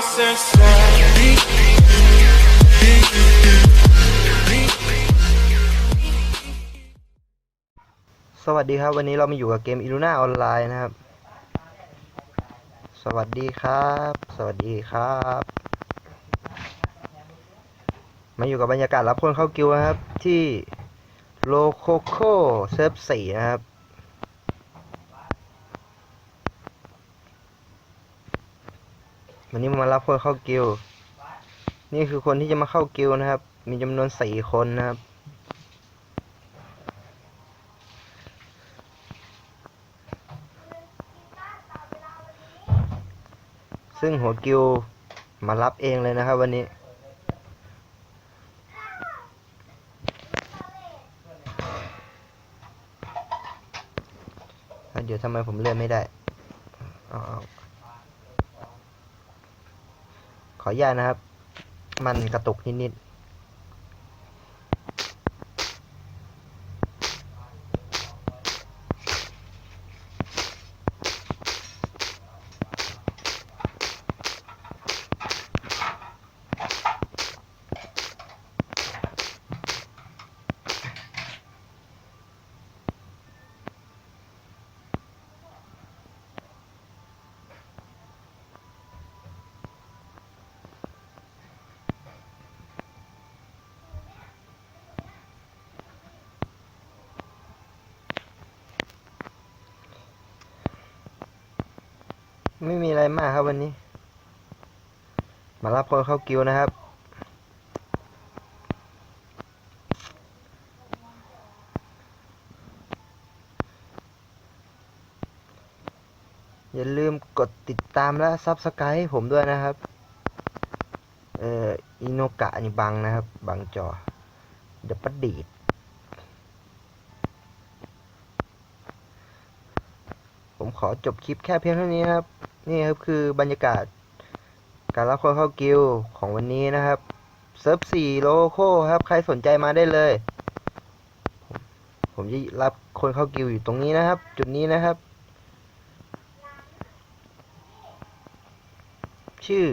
สวัสดีครับวันนี้เรามาอยู่กับเกม i l u n a ออนไลน์นะครับ สวัสดีครับ สวัสดีครับ มาอยู่กับบรรยากาศรับคนเข้ากิวนะครับ ที่โลโคโคเซิร์ฟสี่นะครับ วันนี้มารับคนเข้ากิวนี่คือคนที่จะมาเข้ากิวนะครับ มีจำนวนสี่คนนะครับ ซึ่งหัวกิวมารับเองเลยนะครับ วันนี้เดี๋ยวทำไมผมเลื่อนไม่ได้เอาเอา ขออนุญาตนะครับ มันกระตุกนิดๆ ไม่มีอะไรมากครับวันนี้ มารับคนเข้ากิวนะครับ อย่าลืมกดติดตามและซับสไครต์ให้ผมด้วยนะครับ เอ่ออิโนกะนี่บังนะครับ บังจอ เดี๋ยวประดีดผมขอจบคลิปแค่เพียงเท่านี้ครับ นี่ครับคือบรรยากาศ การรับคนเข้ากิลของวันนี้นะครับเซิร์ฟสี่โลโก้ครับ ใครสนใจมาได้เลย ผมจะรับคนเข้ากิลอยู่ตรงนี้นะครับ จุดนี้นะครับ ชื่อ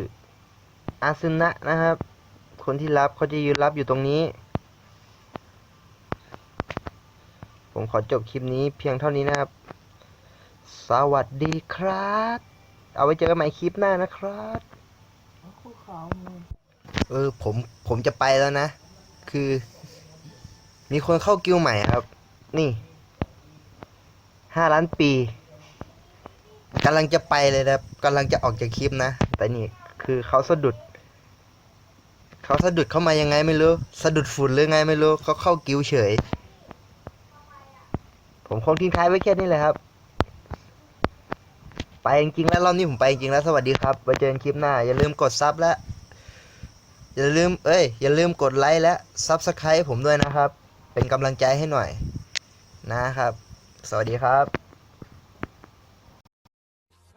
อาซึนะนะครับ คนที่รับเขาจะยืนรับอยู่ตรงนี้ ผมขอจบคลิปนี้เพียงเท่านี้นะครับ สวัสดีครับ เอาไว้เจอกันใหม่คลิปหน้านะครับคู่เขามือเออผมผมจะไปแล้วนะ คือ มีคนเข้ากิวใหม่ครับ นี่ห้าล้านปีกำลังจะไปเลยนะครับกำลังจะออกจากคลิปนะ แต่นี่คือเขาสะดุด เขาสะดุดเข้ามายังไงไม่รู้ สะดุดฝุ่นหรือไงไม่รู้เขาเข้ากิวเฉย ผมคงทิ้งท้ายไว้แค่นี้เลยครับ ไปจริงๆแล้วรอบนี้ผมไปจริงๆแล้วสวัสดีครับไว้เจอกันคลิปหน้า อย่าลืมกดซับและอย่าลืมเอ้ยอย่าลืมกดไลค์และซับสไครป์ผมด้วยนะครับ เป็นกำลังใจให้หน่อยนะครับ สวัสดีครับ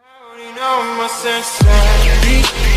Counting on my senses.